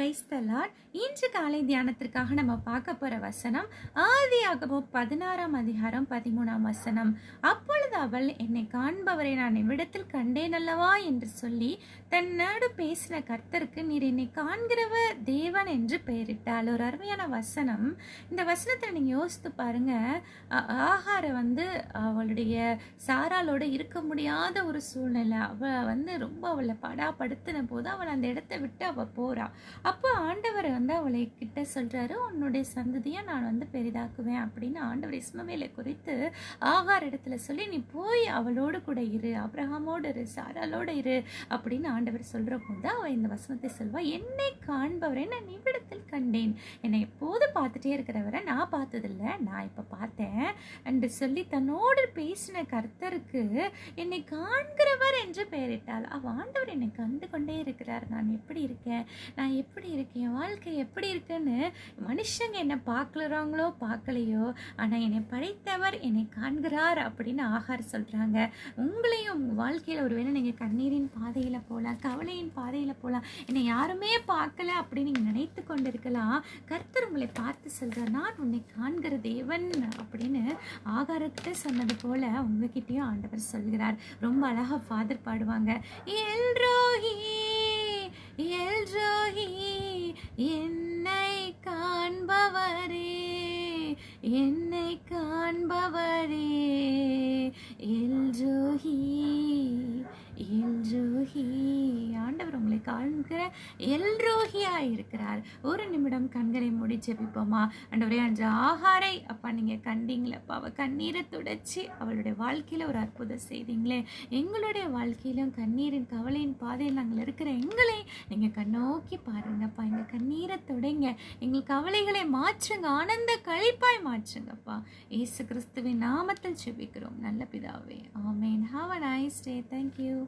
கிரைஸ்தலாட் இன்று காலை தியானத்திற்காக நம்ம பார்க்க போற வசனம் ஆதியாகவும் பதினாறாம் அதிகாரம் பதிமூணாம் வசனம். அப்பொழுது அவள் என்னை காண்பவரை நான் இவ்விடத்தில் கண்டேன் அல்லவா? என்று சொல்லி தன்னோடு பேசின கர்த்தருக்கு நீர் என்னை காண்கிறவ தேவன் என்று பெயரிட்டாள். ஒரு அருமையான வசனம். இந்த வசனத்தை நீங்க யோசித்து பாருங்க. அ- ஆகார வந்து அவளுடைய சாராலோடு இருக்க முடியாத ஒரு சூழ்நிலை. அவ வந்து ரொம்ப அவளை படாப்படுத்தின போது அவள் அந்த இடத்த விட்டு அவள் போறா. அப்போ ஆண்டவர் வந்து அவளை கிட்ட சொல்கிறாரு உன்னுடைய சந்ததியை நான் வந்து பெரிதாக்குவேன். அப்படின்னு ஆண்டவர் இஸ்மவேலை குறித்து ஆகார் இடத்துல சொல்லி நீ போய் அவளோடு கூட இரு அப்ரஹாமோடு இரு சாராலோடு இரு. அப்படின்னு ஆண்டவர் சொல்கிற போது அவள் இந்த வசனத்தை சொல்வா என்னை காண்பவரை நான் நிமிடத்தில் கண்டேன். என்னை எப்போது பார்த்துட்டே இருக்கிறவரை நான் பார்த்ததில்ல. நான் இப்போ பார்த்தேன். என்று சொல்லி தன்னோடு பேசின கர்த்தருக்கு என்னை காண்கிறவர் என்று பெயரிட்டாள். அவ ஆண்டவர் என்னை கண்டு கொண்டே இருக்கிறார். நான் எப்படி இருக்கேன்? நான் எப்படி இருக்கேன்? என் வாழ்க்கை எப்படி இருக்குன்னு மனுஷங்க என்னை பார்க்கறாங்களோ பார்க்கலையோ ஆனால் என்னை படைத்தவர் என்னை காண்கிறார் அப்படின்னு ஆகார் சொல்கிறாங்க உங்களையும் உங்கள் வாழ்க்கையில் ஒரு வேளை நீங்கள் கண்ணீரின் பாதையில் போகலாம் கவலையின் பாதையில் போகலாம் என்னை யாருமே பார்க்கல அப்படின்னு நீங்கள் நினைத்து கொண்டிருக்கலாம் கர்த்தர் உங்களை பார்த்து சொல்கிறார் நான் உன்னை காண்கிற தேவன் அப்படின்னு ஆகாரத்தை சொன்னது போல உங்ககிட்டயும் ஆண்டவர் சொல்கிறார். ரொம்ப அழகா ஃபாதர் பாடுவாங்க. எல்ரோஹி எல்ரோஹி என்னை காண்பவரே என்னை காண்பவரே எல்ரோஹி எல்ரோஹி ஆண்டவர் உங்களை காண்கிற இருக்கிறார். ஒரு நிமிடம் கண்களை மூடி ஜெபிப்போமா? அண்டவரே அன்று ஆகாரை அப்பா நீங்கள் கண்டீங்களப்பா அவள் கண்ணீரை துடைச்சி அவளுடைய வாழ்க்கையில் ஒரு அற்புதம் செய்தீங்களே. எங்களுடைய வாழ்க்கையிலும் கண்ணீரின் கவலையின் பாதையில் நாங்கள் இருக்கிற எங்களை நீங்கள் கண்ணோக்கி பாருங்கப்பா எங்கள் கண்ணீரை துடைங்க. எங்கள் கவலைகளை மாற்றுங்க. ஆனந்த கழிப்பாய் மாற்றுங்கப்பா ஏசு கிறிஸ்துவின் நாமத்தில் ஜெபிக்கிறோம். நல்ல பிதாவே. ஆமேன். Have a nice day thank you